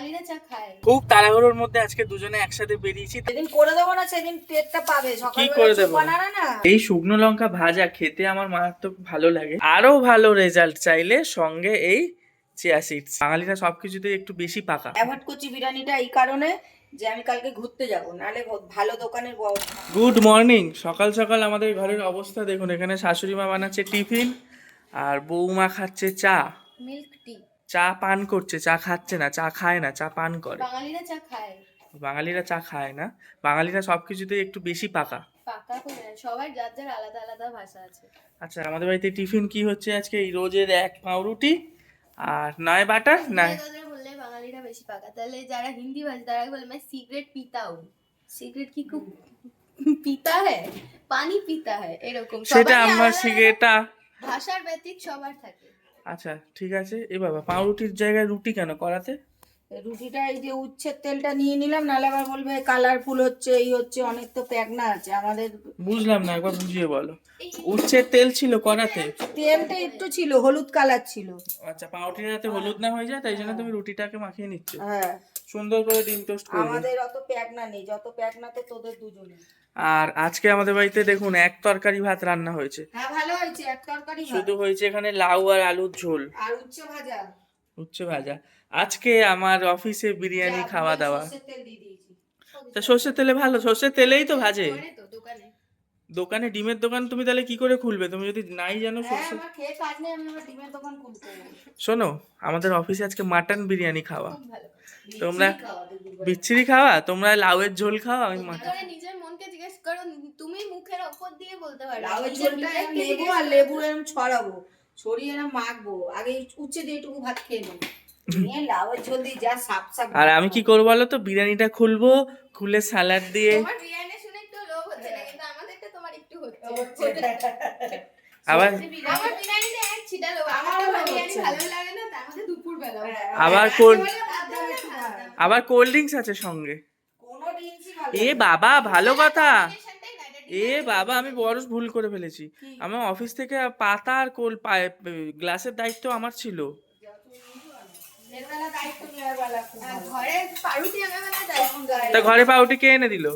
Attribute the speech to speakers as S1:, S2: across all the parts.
S1: বাঙালিরা চা খায়।
S2: খুব তাড়াহুড়োর মধ্যে আজকে দুজনে একসাথে বেরিয়েছি।
S3: সেদিন করে দেবো না সেদিন টেটটা পাবে।
S2: কি করে দেবো?
S3: না।
S2: এই শুকনো লঙ্কা ভাজা খেতে আমার মারাত্মক ভালো লাগে। আরও ভালো রেজাল্ট চাইলে সঙ্গে এই চিয়া সিডস বাঙালিরা সবকিছুতে একটু বেশি পাকা।
S3: অ্যাভয়েড করছি বিরিয়ানিটা এই কারণে যে আমি কালকে ঘুরতে যাব নাহলে ভালো দোকানের
S2: গুড মর্নিং সকাল সকাল আমাদের ঘরের অবস্থা দেখুন এখানে শাশুড়ি মা বানাচ্ছে টিফিন আর বৌমা খাচ্ছে চা।
S1: মিল্ক টি
S2: চা পান করছে চা খাচ্ছে না চা খায় না চা পান করে।
S1: বাঙালিরা চা খায়।
S2: বাঙালিরা চা খায় না। বাঙালিরা সবকিছুতে একটু বেশি পাকা।
S1: পাকা করে না যার যার আলাদা আলাদা ভাষা আছে।
S2: আচ্ছা আমাদের বাড়িতে টিফিন কি হচ্ছে আজকে? এই রোজের এক পাউরুটি আর নয় বাটার নয়
S1: বললে বাঙালিরা বেশি পাকা। তাহলে যারা হিন্দি ভাষা তারা বলে मैं সিগারেট পিতা हूँ সিগারেট কি খুব পিতা হ্যাঁ পানি পিতা হ্যাঁ এরকম।
S2: সেটা আমার সিগারেটটা
S1: ভাষার ব্যতিক সবার থাকে।
S2: আচ্ছা ঠিক আছে। এ বাবা পাউরুটির জায়গায় রুটি কেন করাতে?
S3: রুটিটা এই যে উচ্ছের তেলটা নিয়ে নিলাম নাহলে আবার বলবে কালারফুল হচ্ছে এই হচ্ছে অনেক তো প্যাকনা আছে আমাদের
S2: বুঝলাম না একবার বুঝিয়ে বলো। উচ্ছের তেল ছিল করাতে?
S3: তেলটা একটু ছিল হলুদ কালার ছিল।
S2: আচ্ছা পাউরুটির যাতে হলুদ না হয়ে যায় তাই জন্য তুমি রুটিটাকে মাখিয়ে নিচ্ছ।
S3: হ্যাঁ।
S2: সুন্দর করে ডিম টোস্ট করবে।
S3: আমাদের অত প্যাকনা নেই যত প্যাকনা তো তোদের দুজনে
S2: আর আজকে আমাদের বাড়িতে দেখুন এক তরকারি ভাত রান্না হয়েছে।
S3: হ্যাঁ ভালো হয়েছে এক তরকারি
S2: শুধু হয়েছে এখানে লাউ আর আলুর ঝোল।
S3: আর উচ্ছে ভাজা।
S2: উচ্ছে ভাজা। আজকে আমার অফিসে বিরিয়ানি খাওয়া দাওয়া। তা সর্ষের তেলে ভালো সর্ষের তেলেই তো ভাজে।
S1: দোকানে
S2: ডিমের দোকান তুমি তাহলে কি করে খুলবে? তুমি যদি নাই জানো
S3: হ্যাঁ আমার খেয়ে কাজ নেই আমি আমার ডিমের দোকান খুলতে
S2: শোনো আমাদের অফিসে আজকে মাটন বিরিয়ানি খাওয়া। তোমরা
S3: বিচ্ছিরি খাওয়া
S2: তোমরা লাউয়ের ঝোল খাওয়া? আমি মাটন
S1: নিজের মনকে জিজ্ঞেস করো তুমি মুখের ওপর দিয়ে বলতে পারো।
S3: লাউয়ের ঝোলটা লেবু আর লেবু এরকম ছড়াবো ছড়িয়ে এরকম মাখবো। আগে উচ্ছে দিয়ে একটু ভাত খেয়ে নেব।
S2: আর আমি কি করব বলো তো? বিরিয়ানিটা খুলবো খুলে স্যালাড দিয়ে
S1: তোমার বিরিয়ানি শুনে একটু লোভ হচ্ছে না কিন্তু তোমার একটু হচ্ছে।
S2: আবার
S1: আমার বিরিয়ানিতে এক ছিটা আমার বিরিয়ানি ভালো লাগে না তার মধ্যে দুপুর বেলা
S2: আবার কোল্ড আবার কোল্ড ড্রিঙ্কস আছে সঙ্গে।
S3: কোনো
S2: এ বাবা ভালো কথা।
S1: এ
S2: বাবা আমি বড় ভুল করে ফেলেছি। আমার অফিস থেকে পাতা আর কোল গ্লাসের দায়িত্ব আমার ছিল।
S1: ঘরে পাউরুটি যাই
S2: তা ঘরে পাউটি কে এনে দিল?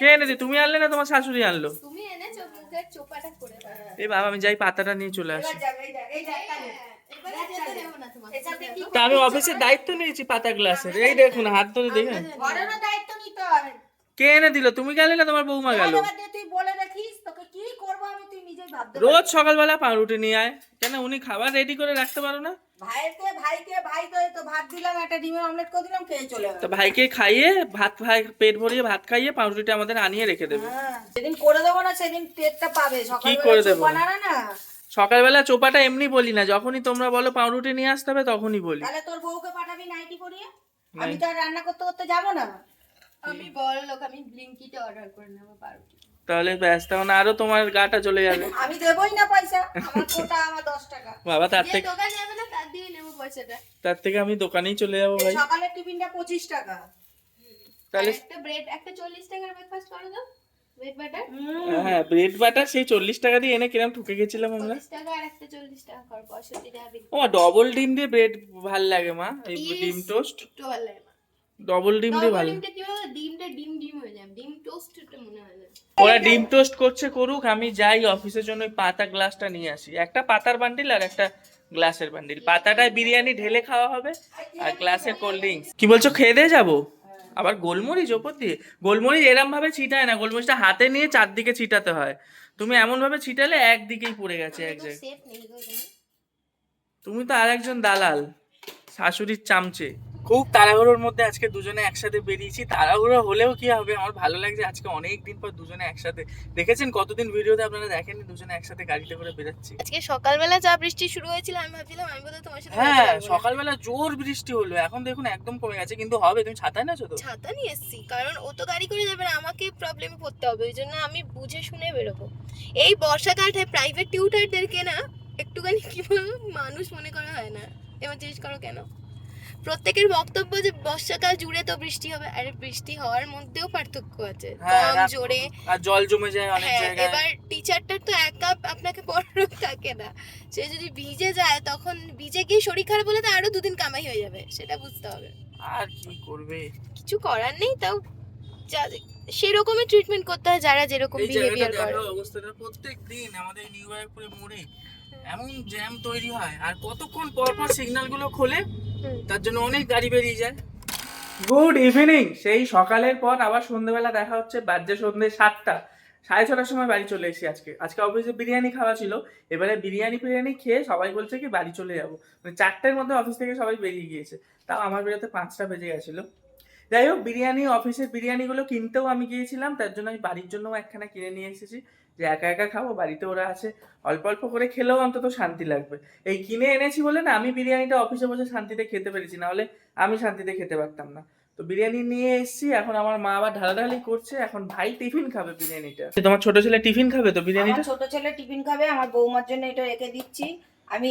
S2: কে এনে দিল তুমি আনলে না তোমার শাশুড়ি আনলো?
S1: তুমি এনেছো মুখের চোপাটা করে দাও
S2: এ বাবা আমি যাই পাতাটা নিয়ে চলে আসি।
S3: এই এই কি
S2: তা আমি অফিসের দায়িত্ব নিয়েছি পাতা গ্লাসের। এই দেখুন হাত ধরে দেখেন।
S3: ঘরেরও দায়িত্ব নিতে হয়
S2: কে এনে দিল? তুমি গেলে না তোমার বৌমা গেল?
S3: এবার দিয়ে তুই বলে রাখিস তোকে কি করব আমি তুই নিজেই ভাবতে
S2: রোজ সকালবেলা পাউরুটি নিয়ে আয়। কেন উনি খাবার রেডি করে রাখতে পারো না?
S3: ভাইকে ভাইকে ভাই তো তো ভাত দিলাম একটা ডিমের অমলেট করে দিলাম খেয়ে চলে গেল।
S2: তো ভাইকে খাইয়ে ভাত ভাই পেট ভরিয়ে ভাত খাইয়ে পাউরুটিটা আমাদের আনিয়ে রেখে দেবে।
S3: হ্যাঁ, যেদিন করে দেবো না সেদিন টেটটা পাবে। সকাল
S2: করে দেবো?
S3: বানানা না?
S2: সকালবেলা চোপাটা এমনি বলি না যখনই তোমরা বলো পাউরুটি নিয়ে আসতে হবে তখনই বলি।
S3: তাহলে তোর বউকে পাঠাবি নাইটি পরিয়ে? আমি তো আর রান্না করতে করতে যাব না?
S1: আমি বড় লোক আমি ব্লিঙ্কিতে অর্ডার করে নেব পাউরুটি।
S2: তাহলে ব্যাস তখন আরও তোমার গাটা চলে যাবে।
S3: আমি দেবই না পয়সা আমার কোটা আমার দশ টাকা।
S2: বাবা তার থেকে
S1: দোকান যাবে না তার দিয়ে নেব পয়সাটা।
S2: তার থেকে আমি দোকানেই চলে যাব ভাই।
S3: সকালের টিফিনটা পঁচিশ টাকা।
S2: তাহলে
S1: একটা ব্রেড একটা চল্লিশ টাকার ব্রেকফাস্ট করে দাও ব্রেড বাটার
S2: হ্যাঁ ব্রেড বাটার সেই চল্লিশ টাকা দিয়ে এনে কিরম ঠুকে গেছিলাম আমরা?
S1: চল্লিশ টাকা আর একটা চল্লিশ টাকা কর পঁয়ষট্টি টাকা
S2: ও ডবল ডিম দিয়ে ব্রেড ভালো লাগে মা এই ডিম টোস্ট
S1: একটু ভালো লাগে
S2: ডবল ডিম দিয়ে ভালো।
S1: ডিমটা ডিম ডিম হয়ে যায়। ডিম টোস্টটা মনে হয়
S2: ওরা ডিম টোস্ট করছে করুক আমি যাই অফিসের জন্য পাতা গ্লাসটা নিয়ে আসি। একটা পাতার বান্ডিল আর একটা গ্লাসের বান্ডিল পাতাটায় বিরিয়ানি ঢেলে খাওয়া হবে আর গ্লাসের কোল্ড ড্রিঙ্কস কি বলছো খেয়ে দিয়ে যাব? আবার গোলমরিচ ওপর দিয়ে। গোলমরিচ এরম ভাবে ছিটায় না গোলমরিচটা হাতে নিয়ে চারদিকে ছিটাতে হয়। তুমি এমন ভাবে ছিটালে একদিকেই পড়ে গেছে এক জায়গায়। তুমি তো আরেকজন দালাল শাশুড়ির চামচে। খুব তাড়াহুড়োর মধ্যে আজকে দুজনে একসাথে বেরিয়েছি। তাড়াহুড়ো হলেও কি হবে? আমার ভালো লাগছে আজকে অনেক দিন পর দুজনে একসাথে। দেখেছেন কতদিন ভিডিওতে আপনারা দেখেননি দুজনে একসাথে গাড়িতে করে বেরোচ্ছি?
S1: আজকে সকালবেলা যা বৃষ্টি শুরু হয়েছিল আমি ভাবছিলাম আমি বোধহয় তোমার সাথে
S2: হ্যাঁ। সকালবেলা জোর বৃষ্টি হলো। এখন দেখুন একদম কমে গেছে। কিন্তু হবে তুমি ছাতা নাছো তো?
S1: ছাতা নিয়ে এসেছি কারণ ও তো গাড়ি করে যাবে না আমাকে প্রবলেমে পড়তে হবে। ওই জন্য আমি বুঝে শুনে বেরোবো। এই বর্ষাকালটায় প্রাইভেট টিউটারদেরকে না একটুখানি কি বলব মানুষ মনে করা হয় না। এবার জিজ্ঞেস করো কেন? প্রত্যেকের বক্তব্য যে বর্ষাকাল জুড়ে তো বৃষ্টি হবে আরে বৃষ্টি হওয়ার মধ্যেও পার্থক্য আছে।
S2: হ্যাঁ,
S1: কম জোরে।
S2: আর জল জমে যায় অনেক
S1: হ্যাঁ
S2: জায়গায়।
S1: এবার টিচারটার তো একা আপনাকে পড়ানো থাকে না। সে যদি ভিজে যায় তখন ভিজে গিয়ে শরীর খারাপ হলে তো আরও দুদিন কামাই হয়ে যাবে সেটা বুঝতে হবে।
S2: আর কি করবে?
S1: কিছু করার নেই তাও সেরকমই ট্রিটমেন্ট করতে হয় যারা যেরকম বিহেভিয়ার করে।
S2: অবস্থাটা প্রত্যেক দিন আমাদের নিউ বায়োপুরে মোড়ে এমন জ্যাম তৈরি হয় আর কতক্ষণ পর পর সিগন্যালগুলো খোলে। তার জন্য অনেক গাড়ি বেরিয়ে যায়। Good evening. সেই সকালের পর আবার সন্ধ্যেবেলা দেখা হচ্ছে বাজে সন্ধ্যে সাতটা। সাড়ে ছটার সময় বাড়ি চলে এসেছি আজকে। আজকে অফিসে বিরিয়ানি খাওয়া ছিল। এবারে বিরিয়ানি ফিরিয়ানি খেয়ে সবাই বলছে কি বাড়ি চলে যাব। মানে চারটের মধ্যে অফিস থেকে সবাই বেরিয়ে গিয়েছে। তাও আমার বেরোতে পাঁচটা বেজে গেছিল। যাই হোক বিরিয়ানি অফিসের বিরিয়ানিগুলো কিনতেও আমি গিয়েছিলাম। তার জন্য আমি বাড়ির জন্য একখানা কিনে নিয়ে এসেছি। যে একা একা খাব বাড়িতে ওরা আছে অল্প অল্প করে খেলেও অন্তত শান্তি লাগবে। এই কিনে এনেছি বলে না আমি বিরিয়ানিটা অফিসে বসে শান্তিতে খেতে পেরেছি না হলে আমি শান্তিতে খেতে পারতাম না। তো বিরিয়ানি নিয়ে এসেছি এখন আমার মা আবার ঢালাঢালি করছে এখন ভাই টিফিন খাবে বিরিয়ানিটা। তোমার ছোট ছেলে টিফিন খাবে তো বিরিয়ানিটা?
S3: ছোট ছেলে টিফিন খাবে আমার বৌমার জন্য এটা রেখে দিচ্ছি। আমি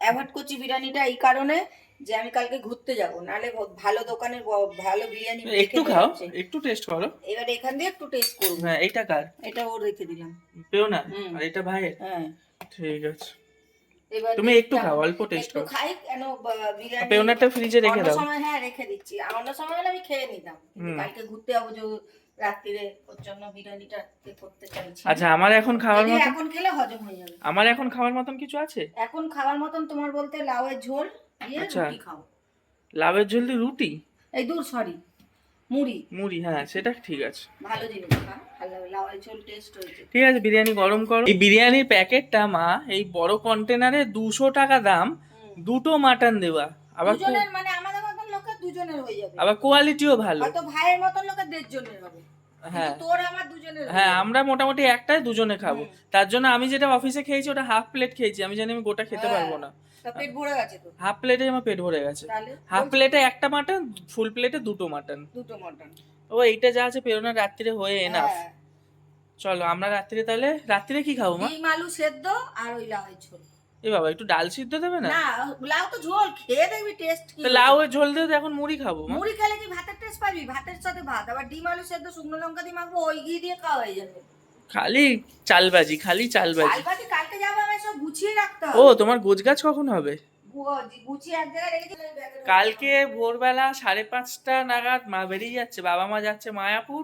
S3: অ্যাভয়েড করছি বিরিয়ানিটা এই কারণে যে আমি কালকে ঘুরতে যাব নাহলে ভালো দোকানের ভালো বিরিয়ানি
S2: একটু খাও একটু টেস্ট করো।
S3: এবার এখান দিয়ে একটু টেস্ট করব।
S2: হ্যাঁ এইটা কার?
S3: এটা ওর রেখে দিলাম।
S2: পেও না? আর এটা ভাইয়ের?
S3: হ্যাঁ।
S2: ঠিক আছে।
S3: এবার
S2: তুমি একটু খাও অল্প টেস্ট
S3: একটু
S2: করো।
S3: খাই কেন বিরিয়ানি
S2: পেওনাটা ফ্রিজে রেখে দাও।
S3: সময় হ্যাঁ রেখে দিচ্ছি। অন্য সময় হলে আমি খেয়ে নিতাম। কালকে ঘুরতে যাব যে রাত্রিরে ওর জন্য বিরিয়ানিটা করতে চাইছি।
S2: আচ্ছা আমার এখন খাওয়ার মতন
S3: এখন খেলে হজম হয়ে যাবে।
S2: আমার এখন খাওয়ার মতন কিছু আছে?
S3: এখন খাওয়ার মতন তোমার বলতে লাউয়ের ঝোল
S2: আচ্ছা।
S3: রুটি খাও।
S2: লাভের জলদি রুটি?
S3: এই দূর সরি মুড়ি।
S2: মুড়ি হ্যাঁ সেটা ঠিক আছে।
S3: ভালো জিনিস
S2: ঠিক আছে বিরিয়ানি গরম করো। এই বিরিয়ানির প্যাকেটটা মা এই বড় কন্টেনারে দুশো টাকা দাম। দুটো মাটন দেওয়া আবার
S3: মানে আমাদের মতন লোকের দুজনের হয়ে যাবে।
S2: আবার কোয়ালিটিও ভালো।
S3: হয়তো ভাইয়ের মতন লোকের দেড় জনের হবে।
S2: হ্যাঁ।
S3: তোর আমার দুজনের হ্যাঁ
S2: আমরা মোটামুটি একটাই দুজনে খাব। তার জন্য আমি যেটা অফিসে খেয়েছি ওটা হাফ প্লেট খেয়েছি। আমি জানি আমি গোটা খেতে
S3: হ্যাঁ।
S2: পারব না।
S3: পেট ভরে গেছে তো
S2: হাফ প্লেটে আমার পেট ভরে গেছে। হাফ প্লেটে একটা মাটন ফুল প্লেটে দুটো মাটন
S3: দুটো মটন
S2: ও এইটা যা আছে পেরোনা রাত্রিরে হয়ে এনাফ
S3: হ্যাঁ।
S2: চলো আমরা রাত্রিরে তাহলে রাত্রিরে কি খাব মা?
S3: ডিম আলু সেদ্ধ আর ওই লাউয়ের ঝোল।
S2: এ বাবা একটু ডাল সিদ্ধ দেবে না?
S3: না লাউ তো ঝোল খেয়ে দেখবি টেস্ট কি
S2: লাউ এর ঝোল দিয়ে এখন মুড়ি খাব
S3: মুড়ি খেলে কি ভাতের টেস্ট পাবি? ভাতের সাথে ভাত আবার ডিম আলু সেদ্ধ শুকনো লঙ্কা দিয়ে মাখবো ওই ঘি দিয়ে খাওয়া হয়ে যাবে।
S2: খালি চালবাজি খালি চালবাজি।
S3: কালবাটি কালকে যাব আমি সব গুছিয়ে রাখতে
S2: ও তোমার গোছগাছ কখন হবে?
S3: গুছিয়ে এক জায়গায় রেখে দিলে ব্যাগের মধ্যে
S2: কালকে ভোরবেলা সাড়ে পাঁচটা নাগাদ মা বেরিয়ে যাচ্ছে বাবা মা যাচ্ছে মায়াপুর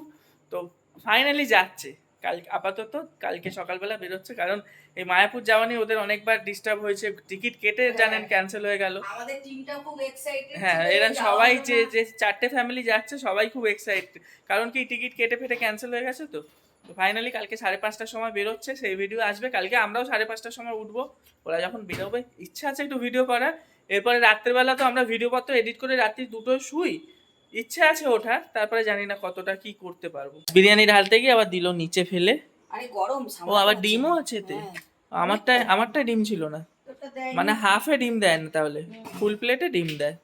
S2: তো ফাইনালি যাচ্ছে। কাল আপাতত কালকে সকালবেলা বেরোচ্ছে কারণ এই মায়াপুর যাওয়া নিয়ে ওদের অনেকবার ডিস্টার্ব হয়েছে। টিকিট কেটে জানেন ক্যান্সেল হয়ে গেল।
S3: আমাদের টিমটাও খুব এক্সাইটেড
S2: হ্যাঁ এরা সবাই যে যে চারটে ফ্যামিলি যাচ্ছে সবাই খুব এক্সাইটেড কারণ কি টিকিট কেটে ফেটে ক্যান্সেল হয়ে গেছে তো? ফাইনালি কালকে সাড়ে পাঁচটার সময় বেরোচ্ছে সেই ভিডিও আসবে। কালকে আমরাও সাড়ে পাঁচটার সময় উঠবো। ওরা যখন বেরোবে ইচ্ছা আছে একটু ভিডিও করার। এরপরে রাত্রেবেলা তো আমরা ভিডিও পত্র এডিট করে রাত্রি দুটো শুই। ইচ্ছা আছে ওঠার তারপরে জানি না কতটা কি করতে পারব। বিরিয়ানি ঢালতে গিয়ে আবার দিল নিচে ফেলে।
S3: আরে গরম
S2: ও আবার ডিমও আছে এতে
S3: হ্যাঁ।
S2: আমারটা আমারটা ডিম ছিল না। মানে হাফে ডিম দেয় না তাহলে। ফুল প্লেটে ডিম দেয়।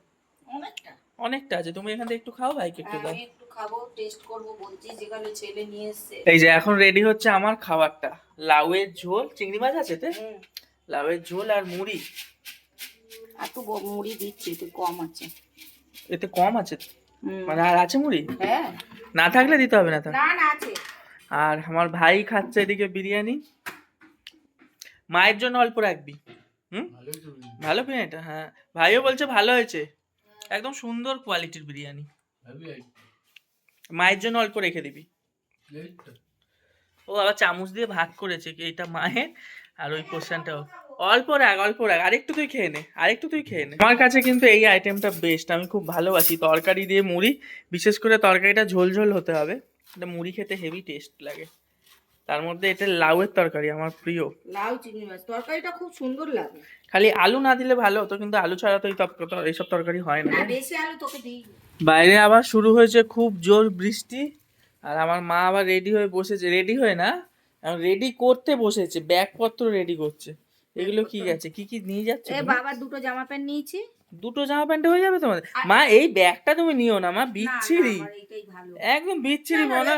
S3: অনেকটা।
S2: অনেকটা আছে। তুমি এখান থেকে একটু খাও ভাইকে একটু
S3: হ্যাঁ,
S2: দাও।
S3: একটু খাব টেস্ট করব বলছি যেখানে ছেলে নিয়ে এসছে।
S2: এই যে এখন রেডি হচ্ছে আমার খাবারটা। লাউয়ের ঝোল। চিংড়ি মাছ আছে তে। লাউয়ের ঝোল আর মুড়ি।
S3: আর ব- মুড়ি দিচ্ছি একটু কম আছে।
S2: এতে কম আছে। তো। মানে আর আছে মুড়ি?
S3: হ্যাঁ।
S2: না থাকলে দিতে হবে না তো?
S3: না না আছে।
S2: আর আমার ভাই খাচ্ছে এদিকে বিরিয়ানি। মায়ের জন্য অল্প রাখবি। হুম? ভালো বিরিয়ানিটা হ্যাঁ। ভাইও বলছে ভালো হয়েছে। একদম সুন্দর কোয়ালিটির বিরিয়ানি। মায়ের জন্য অল্প রেখে দিবি। ও আবার চামচ দিয়ে ভাগ করেছে কি এটা মায়ের আর ওই পোর্শনটাও অল্প রাখ অল্প রাখ আরেকটু তুই খেয়ে নে আরেকটু তুই খেয়ে নে। আমার কাছে কিন্তু এই আইটেমটা বেস্ট আমি খুব ভালোবাসি। তরকারি দিয়ে মুড়ি বিশেষ করে তরকারিটা ঝোল ঝোল হতে হবে। এটা মুড়ি খেতে হেভি টেস্ট লাগে। তার মধ্যে এটা লাউয়ের তরকারি আমার প্রিয়।
S3: লাউ চিংড়ি মাছ। তরকারিটা খুব সুন্দর লাগে।
S2: খালি আলু না দিলে ভালো হতো কিন্তু আলু ছাড়া তো এই এইসব তরকারি হয় না।
S3: না বেশি আলু তোকে দিই।
S2: বাইরে আবার শুরু হয়েছে খুব জোর বৃষ্টি আর আমার মা আবার রেডি হয়ে বসেছে। রেডি হয়ে না রেডি করতে বসেছে ব্যাগপত্র রেডি করছে। এগুলো কি গেছে? কি কি নিয়ে যাচ্ছে
S3: এ? বাবার দুটো জামা প্যান্ট নিয়েছি।
S2: দুটো জামা প্যান্ট হয়ে যাবে তোমাদের? মা এই ব্যাগটা তুমি নিও না মা বিচ্ছিরি। একদম বিচ্ছিরি মনে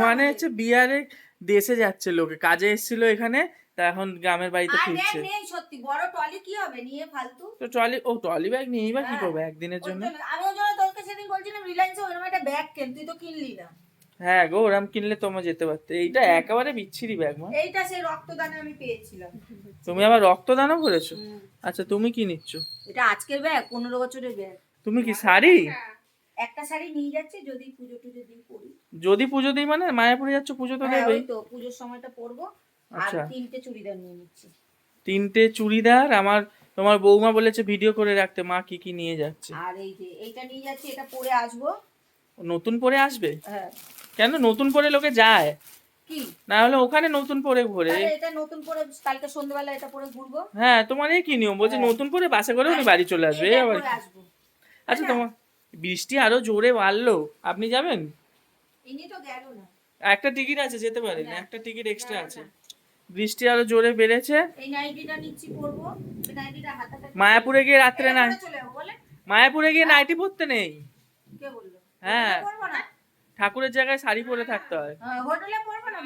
S2: মনে হচ্ছে বিহারে দেশে যাচ্ছে লোকে কাজে এসেছিল এখানে তা এখন গ্রামের বাড়িতে ফিরছে।
S3: সত্যি বড় টলি কি হবে? নিয়ে ফালতু।
S2: তো ট্রলি ও ট্রলি ব্যাগ নিয়েই বা কি
S3: হ্যাঁ।
S2: করবে একদিনের জন্য?
S3: জন্য- আমি ওই জন্য তোকে সেদিন বলছিলাম রিলায়েন্সে ওরকম একটা ব্যাগ কেন? তুই তো কিনলি না।
S2: হ্যাঁ গো ওরাম কিনলে তোমরা যেতে পারতে। এইটা একেবারে বিচ্ছিরি ব্যাগ মা।
S3: এইটা সেই রক্তদানে আমি পেয়েছিলাম।
S2: তুমি আবার রক্তদানও করেছ? আচ্ছা তুমি কি নিচ্ছ?
S3: এটা আজকের ব্যাগ পনেরো বছরের ব্যাগ
S2: তুমি কি শাড়ি?
S3: একটা শাড়ি নিয়ে যাচ্ছে যদি পুজো টুজো দিন পরি
S2: যদি পুজো দিই মানে? মায়াপুরে যাচ্ছ পুজো তো
S3: হ্যাঁ,
S2: দেবেই।
S3: তো পুজোর সময়টা পরবো। আর
S2: আচ্ছা।
S3: তিনটে চুড়িদার নিয়ে নিচ্ছি।
S2: তিনটে চুড়িদার আমার তোমার বৌমা বলেছে ভিডিও করে রাখতে মা কি কি নিয়ে যাচ্ছে?
S3: আর এই যে এইটা নিয়ে যাচ্ছি এটা পরে আসব।
S2: নতুন পরে আসবে?
S3: হ্যাঁ।
S2: কেন নতুন পরে লোকে যায়?
S3: কি?
S2: না হলে ওখানে নতুন পরে ঘোরে।
S3: এটা নতুন পরে কালকে সন্ধ্যেবেলা এটা পরে ঘুরবো?
S2: হ্যাঁ তোমার এই কি নিয়ম? বলছে
S3: হ্যাঁ।
S2: নতুন পরে বাসে করে উনি বাড়ি চলে আসবে। আবার আচ্ছা তোমার বৃষ্টি আরও জোরে বাড়লো। আপনি যাবেন?
S3: ইনি তো গেল না।
S2: একটা টিকিট আছে যেতে পারেন। একটা টিকিট এক্সট্রা আছে। বৃষ্টি আরও জোরে বেড়েছে। মায়াপুরে গিয়ে রাত্রে না মায়াপুরে গিয়ে নাইটি পড়তে নেই? হ্যাঁ। ঠাকুরের জায়গায় শাড়ি পরে থাকতে হয়।
S3: হ্যাঁ, হোটেলে পরবো না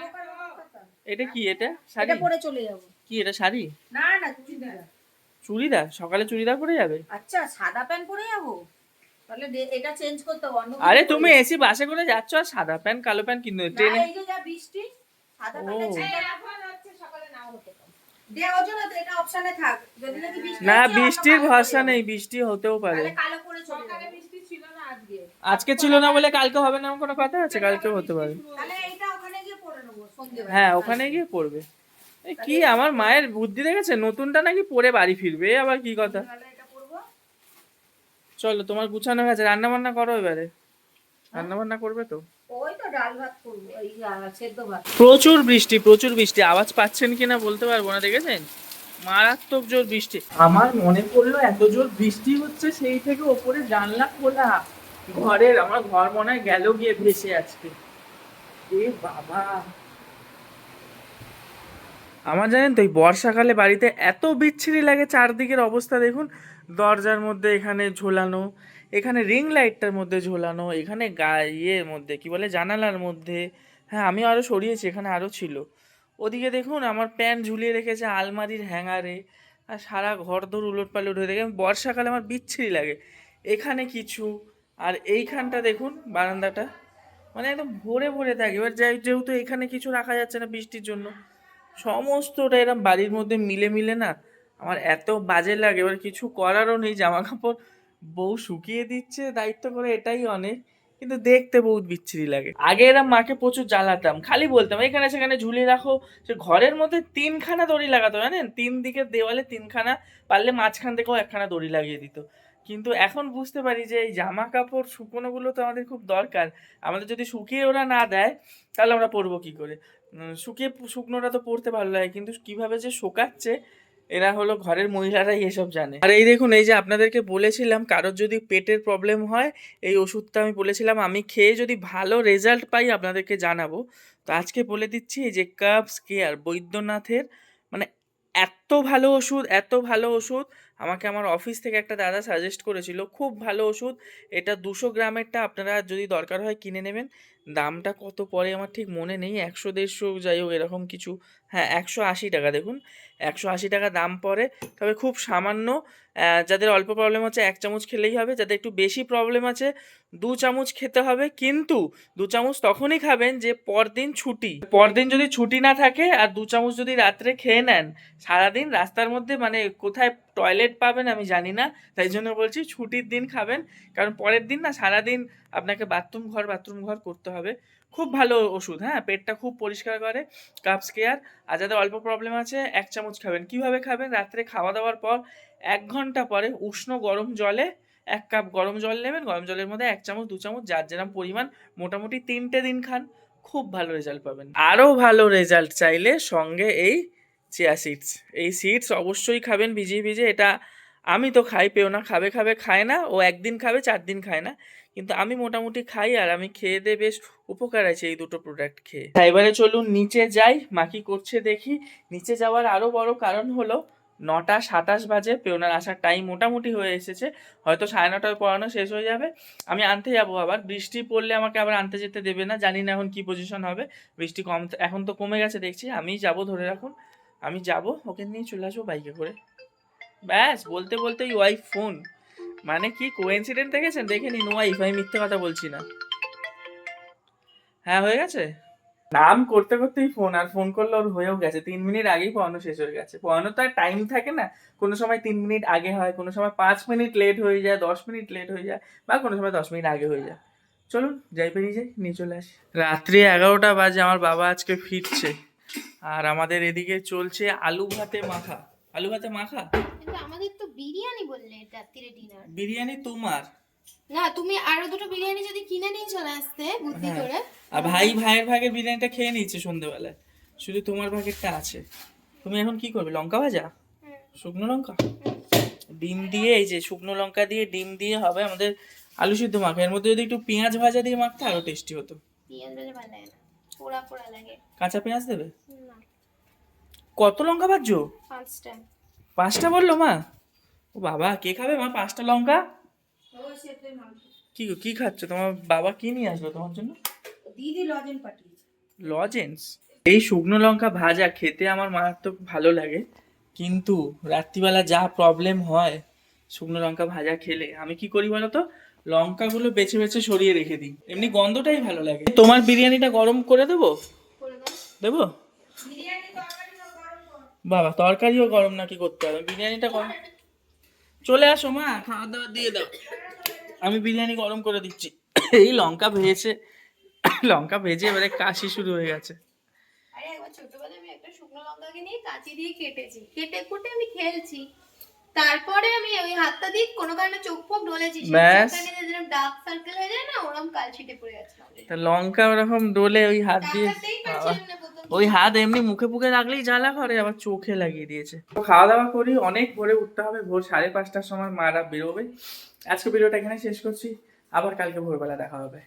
S2: এটা কি এটা শাড়ি?
S3: এটা পরে চলে যাব।
S2: কি এটা শাড়ি?
S3: না না চুড়িদার।
S2: চুড়িদার? সকালে চুড়িদার পরে যাবে?
S3: আচ্ছা সাদা প্যান্ট পরে যাব? তাহলে এটা চেঞ্জ করতে হবে
S2: আরে তুমি এসি বাসে করে যাচ্ছ আর সাদা প্যান্ট কালো প্যান্ট কিনতে
S3: না,
S2: ট্রেনে
S3: এই যে যা বৃষ্টি সাদা ছেলেটা সকালে নাও হতে পারে। দে, ওর জন্য তো এটা অপশনে থাক। যদি নাকি বৃষ্টি
S2: না বৃষ্টির ভরসা নেই বৃষ্টি হতেও পারে।
S3: কালো পরে চলে যাব।
S2: আজকে। ছিল না বলে কালকে হবে না কোনো কথা আছে? কালকেও হতে পারে।
S3: তাহলে এইটা ওখানে গিয়ে পরে নেব সন্ধ্যেবেলা।
S2: হ্যাঁ ওখানে গিয়ে পড়বে। কি আমার মায়ের বুদ্ধি দেখেছে? নতুনটা নাকি পরে বাড়ি ফিরবে? আবার কি কথা?
S3: সন্ধ্যেবেলা এটা পরবো।
S2: চলো তোমার গুছানো গেছে। রান্না বান্না করো এবারে। রান্না বান্না করবে তো?
S3: ওই তো ডাল ভাত করব এই আহ, সেদ্ধ ভাত।
S2: প্রচুর বৃষ্টি প্রচুর বৃষ্টি। আওয়াজ পাচ্ছেন কিনা বলতে পারব না দেখেছেন? মারাত্মক জোর বৃষ্টি। আমার মনে পড়ল এত জোর বৃষ্টি হচ্ছে সেই থেকে ওপরে জানলা খোলা। ঘরের, আমার ঘর মনে হয় গেল গিয়ে ভেসে আজকে। এ বাবা। আমার জানেন তো, এই বর্ষাকালে বাড়িতে এত বিচ্ছিরি লাগে চারদিকের অবস্থা, দেখুন। দরজার মধ্যে এখানে ঝোলানো, এখানে রিং লাইটটার মধ্যে ঝোলানো, এখানে গা ইয়ের মধ্যে, কি বলে, জানালার মধ্যে। হ্যাঁ আমি আরও সরিয়েছি, এখানে আরও ছিল। ওদিকে দেখুন, আমার প্যান্ট ঝুলিয়ে রেখেছে আলমারির হ্যাঙ্গারে। আর সারা ঘর দৌড় উলট পালট হয়ে দেখে বর্ষাকালে আমার বিচ্ছিরি লাগে। এখানে কিছু আর এইখানটা দেখুন, বারান্দাটা। মানে একদম ভরে ভরে থাকে। এবার যাই যেহেতু এখানে কিছু রাখা যাচ্ছে না বৃষ্টির জন্য, সমস্তটা এরকম বাড়ির মধ্যে মিলে মিলে না আমার এত বাজে লাগে। এবার কিছু করারও নেই জামা কাপড় বউ শুকিয়ে দিচ্ছে, দায়িত্ব করে এটাই অনেক। কিন্তু দেখতে বহুত বিচ্ছিরি লাগে। আগে এরা মাকে প্রচুর জ্বালাতাম, খালি বলতাম, এখানে সেখানে ঝুলিয়ে রাখো। সে ঘরের মধ্যে তিনখানা দড়ি লাগাতো, জানেন? তিন দিকের দেওয়ালে তিনখানা পারলে মাঝখান থেকেও একখানা দড়ি লাগিয়ে দিত। কিন্তু এখন বুঝতে পারি যে এই জামা কাপড় শুকোনোগুলো তো আমাদের খুব দরকার। আমাদের যদি শুকিয়ে ওরা না দেয়, তাহলে আমরা পরবো কি করে? শুকিয়ে শুকনোটা তো পরতে ভালো লাগে, কিন্তু কীভাবে যে শোকাচ্ছে, এরা হলো ঘরের মহিলারাই এসব জানে। আর এই দেখুন, এই যে আপনাদেরকে বলেছিলাম, কারোর যদি পেটের প্রবলেম হয়, এই ওষুধটা আমি বলেছিলাম, আমি খেয়ে যদি ভালো রেজাল্ট পাই আপনাদেরকে জানাব। তো আজকে বলে দিচ্ছি, এই যে কাপস কেয়ার বৈদ্যনাথের মানে এত ভালো ওষুধ, এত ভালো ওষুধ আমাকে আমার অফিস থেকে একটা দাদা সাজেস্ট করেছিল, খুব ভালো ওষুধ, এটা দুশো গ্রামেরটা আপনারা যদি দরকার হয় কিনে নেবেন। দামটা কত পড়ে আমার ঠিক মনে নেই, একশো দেড়শো যাই হোক, এরকম কিছু হ্যাঁ একশো আশি টাকা দেখুন, একশো আশি টাকা দাম পড়ে, তবে খুব সামান্য যাদের অল্প প্রবলেম হচ্ছে এক চামচ খেলেই হবে, যাদের একটু বেশি প্রবলেম আছে, দু চামচ খেতে হবে, কিন্তু দু চামচ তখনই খাবেন যে পরদিন ছুটি। পরদিন যদি ছুটি না থাকে, আর দু চামচ যদি রাত্রে খেয়ে নেন, সারাদিন রাস্তার মধ্যে মানে কোথায় টয়লেট পাবেন, আমি জানি না। তাই জন্য বলছি ছুটির দিন খাবেন, কারণ পরের দিন না সারাদিন আপনাকে বাথরুম ঘর বাথরুম ঘর করতে হবে। খুব ভালো ওষুধ হ্যাঁ? পেটটা খুব পরিষ্কার করে কাপস কেয়ার আর যাদের অল্প প্রবলেম আছে, এক চামচ খাবেন। কীভাবে খাবেন? রাত্রে খাওয়া দাওয়ার পর এক ঘণ্টা পরে উষ্ণ গরম জলে এক কাপ গরম জল নেবেন। গরম জলের মধ্যে এক চামচ, দু চামচ, যার যেরকম পরিমাণ মোটামুটি তিনটে দিন খান, খুব ভালো রেজাল্ট পাবেন। আরও ভালো রেজাল্ট চাইলে সঙ্গে এই চিয়া সিডস এই সিডস অবশ্যই খাবেন, ভিজিয়ে ভিজিয়ে। এটা আমি তো খাই, পেও না। খাবে খাবে, খায় না। ও একদিন খাবে, চার দিন খায় না। কিন্তু আমি মোটামুটি খাই আর আমি খেয়ে দিয়ে বেশ উপকার আছে এই দুটো প্রোডাক্ট খেয়ে। এবারে চলুন নিচে যাই মা কি করছে দেখি। নিচে যাওয়ার আরও বড় কারণ হলো, নটা সাতাশ বাজে, পেওনার আসার টাইম মোটামুটি হয়ে এসেছে। হয়তো সাড়ে নটায় পড়ানো শেষ হয়ে যাবে। আমি আনতে যাব আবার। বৃষ্টি পড়লে আমাকে আবার আনতে যেতে দেবে না। জানি না এখন কি পজিশন হবে। বৃষ্টি কম, এখন তো কমে গেছে, দেখছি। আমি যাব, ধরে রাখুন। আমি যাব, ওকে নিয়ে চলে আসব বাইকে করে। ব্যাস, বলতে বলতেই ওয়াইফ ফোন মানে কি কোইন্সিডেন্ট দেখেছেন? দেখে নিন ওয়াইফ আমি মিথ্যে কথা বলছি না। হ্যাঁ হয়ে গেছে? নাম করতে করতেই ফোন আর ফোন করলে ওর হয়েও গেছে। তিন মিনিট আগেই পড়ানো শেষ হয়ে গেছে। পড়ানো তো আর টাইম থাকে না। কোনো সময় তিন মিনিট আগে হয়, কোনো সময় পাঁচ মিনিট লেট হয়ে যায়, দশ মিনিট লেট হয়ে যায়, বা কোনো সময় দশ মিনিট আগে হয়ে যায়। চলুন, যাই বেরিয়ে যাই, নিয়ে চলে আসি। রাত্রি এগারোটা বাজে, আমার বাবা আজকে ফিরছে। আর আমাদের এদিকে চলছে আলু ভাতে মাখা। আলু ভাতে মাখা?
S1: কিন্তু আমাদের তো বিরিয়ানি বললে রাত্রিরে ডিনার
S2: বিরিয়ানি তোমার?
S1: না তুমি আরও দুটো বিরিয়ানি যদি কিনে নিয়ে চলে আসতে বুদ্ধি
S2: হ্যাঁ।
S1: করে।
S2: আর ভাই ভাইয়ের ভাগের বিরিয়ানিটা খেয়ে নিচ্ছে সন্ধেবেলায়। শুধু তোমার ভাগেরটা আছে। তুমি এখন কি করবে লঙ্কা ভাজা? শুকনো লঙ্কা? ডিম দিয়ে এই যে শুকনো লঙ্কা দিয়ে ডিম দিয়ে হবে আমাদের আলু সিদ্ধ মাখা। এর মধ্যে যদি একটু পেঁয়াজ ভাজা দিয়ে মাখতে আরও টেস্টি হতো।
S1: পেঁয়াজ ভাজা ভালো লাগে না। পোড়া পোড়া লাগে।
S2: কাঁচা পেঁয়াজ দেবে?
S1: না।
S2: কত লঙ্কা ভাজছো?
S1: পাঁচটা।
S2: পাঁচটা বলল মা? ও বাবা কে খাবে মা পাঁচটা লঙ্কা? কি গো, কি খাচ্ছ? তোমার বাবা কি নিয়ে আসলো তোমার জন্য?
S3: দিদি লজেন পাঠিয়েছে।
S2: লজেন্স? এই শুকনো লঙ্কা ভাজা খেতে আমার মারাত্মক ভালো লাগে। কিন্তু রাত্রিবেলা যা প্রবলেম হয় শুকনো লঙ্কা ভাজা খেলে আমি কি করি বলো তো লঙ্কাগুলো বেছে বেছে সরিয়ে রেখে দিই। এমনি গন্ধটাই ভালো লাগে। তোমার বিরিয়ানিটা গরম করে দেবো? দেবো? বাবা তরকারিও গরম নাকি করতে হবে? বিরিয়ানিটা গরম চলে আসো মা খাওয়া দাওয়া দিয়ে দাও। আমি বিরিয়ানি গরম করে দিচ্ছি। এই লঙ্কা ভেজেছে লঙ্কা ভেজে এবারে কাশি শুরু হয়ে গেছে।
S1: আরে একবার ছোটবেলায় আমি একটা শুকনো লঙ্কাকে নিয়ে কাঁচি দিয়ে কেটেছি। কেটে কুটে আমি খেলছি। তারপরে আমি ওই হাতটা দিয়ে কোনো কারণে চোখ ফোক ডলেছি
S2: ব্যাস।
S1: ডার্ক সার্কেল হয়ে যায় না ওরকম কাল ছিটে পড়ে গেছিলাম
S2: তা লঙ্কা ওরকম ডোলে ওই হাত দিয়ে ওই হাত এমনি মুখে ফুকে রাখলেই জ্বালা করে আবার চোখে লাগিয়ে দিয়েছে। খাওয়া দাওয়া করি অনেক ভোরে উঠতে হবে ভোর সাড়ে পাঁচটার সময় মারা বেরোবে। আজকে ভিডিওটা এখানে শেষ করছি। আবার কালকে ভোরবেলা দেখা হবে।